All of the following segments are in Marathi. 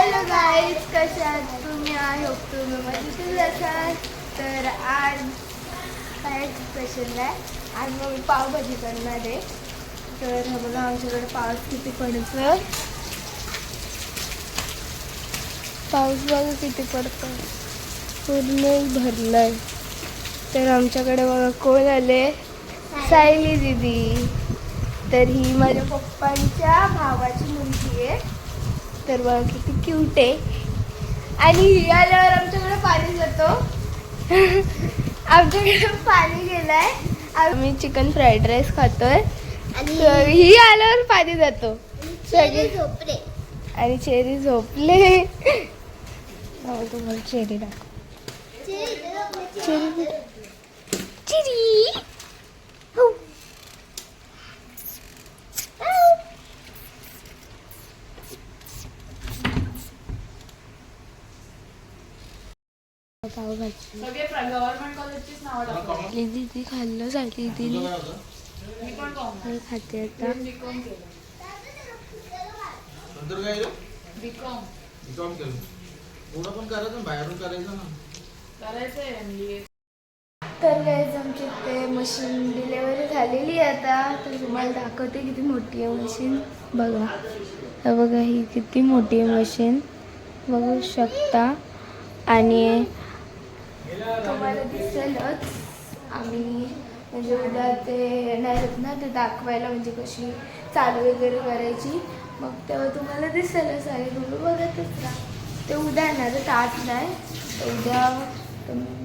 हॅलो गाईज कशा तुम्ही आय होप तुम्ही मजेतच असाल तर आज काय स्पेशल आहे? आज मग मी पावभाजी करणार आहे. तर बघा आमच्याकडे पाऊस किती पडतो पाऊस बघा किती पडतो पूर्ण भरलंय. तर आमच्याकडे बघा कोण आले? सायली दिदी. तर ही माझ्या पप्पांच्या भावाची मुलगी आहे. तर बघा किती क्यूट आहे. आणि ही आल्यावर आमच्याकडे पाणी जातो. आमच्याकडे पाणी गेलाय. आम्ही चिकन फ्राईड राईस खातोय. तर ही आल्यावर पाणी जातो. सगळे झोपले. आणि चेरी झोपले. तुम्हाला चेरी दाखव. चेरी चिरी हो. पावभाजी सगळे गव्हर्नमेंट कॉलेजचीच नावं टाकतात दीदी खाल्लं साठी दिली मी पण कॉम मी खाते आता बीकॉम केलं नंतर काय केलं बीकॉम बीकॉम केलं पुढं पण करायचं ना, बाहेरून करायचं ना. करायचंय एमबीए तर गाईज आमची ते मशीन डिलेवरी झालेली आहे आता. तर तुम्हाला दाखवते किती मोठी आहे मशीन बघा. तर बघा ही किती मोठी आहे मशीन बघू शकता. आणि तुम्हाला दिसेलच. आम्ही म्हणजे उद्या ते येणार आहेत ना ते दाखवायला म्हणजे कशी चालू वगैरे करायची. मग तेव्हा तुम्हाला दिसेलच आहे तुम्ही बघतच राहा. ते उद्या येणार तर आज नाही. तर उद्या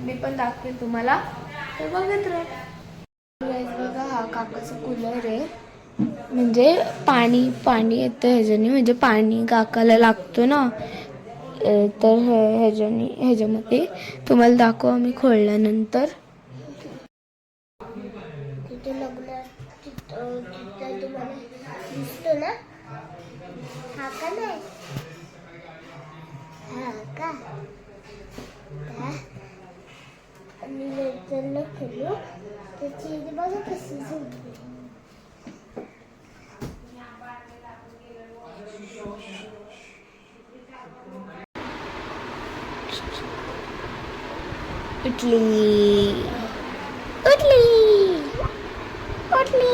मी पण दाखवेन तुम्हाला. तर बघत राहा. बघा हा काकाचा कूलर आहे. म्हणजे पाणी पाणी येतं ह्याच्याने. म्हणजे पाणी काकाला लागतो ना. तर हे- ह्याच्याने ह्याच्यामध्ये. तुम्हाला दाखवू आम्ही खोळल्यानंतर का नाही हा का का? आणि नंतर खेळू त्याची बघा कशी झोपली उठली उठली उठली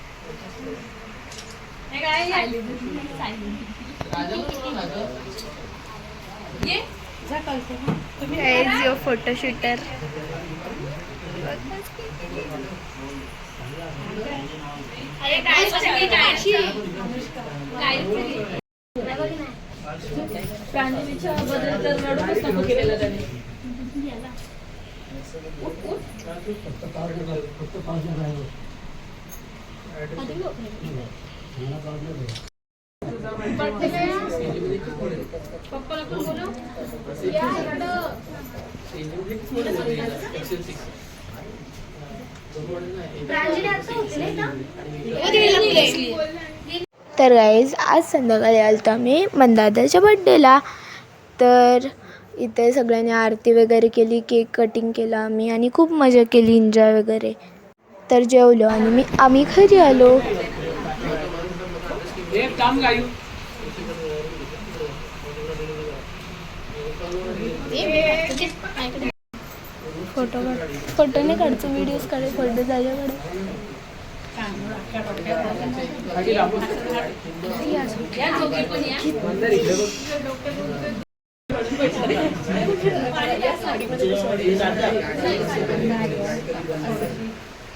Shooter. प्रांजलीच्या बद्दल तर रडूनच नको केलेलं त्याने पप्पाला पण बोलव तर गाईज आज संध्याकाळी आलतो आम्ही मंदादाच्या बड्डेला तर इथे सगळ्यांनी आरती वगैरे केली केक कटिंग केला आम्ही आणि खूप मजा केली एन्जॉय वगैरे. तर जेवलो आणि मी आम्ही घरी आलो. एक काम गायू फोटो काढ फोटो नाही काढतो व्हिडिओज काढे फोटो त्याच्याकडे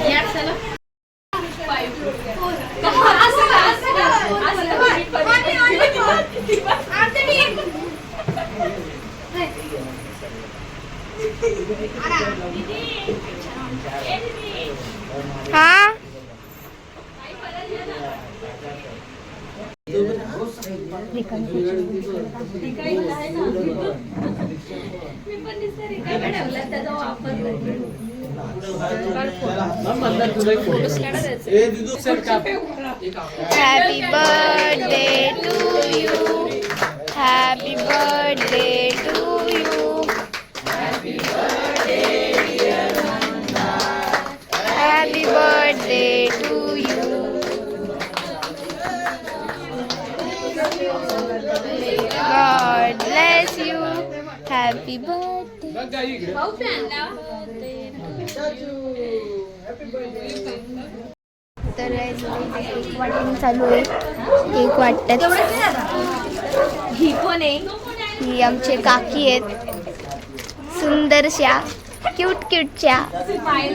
हा happy birthday to you happy birthday to you happy birthday तर केक वाटून चालू आहे. केक वाटतात ही कोण आहे? ही आमचे काकी आहेत. सुंदरशा. क्यूट क्यूटच्या स्माईल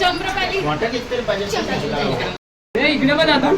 चंद्रपाली. इकडे पण आता.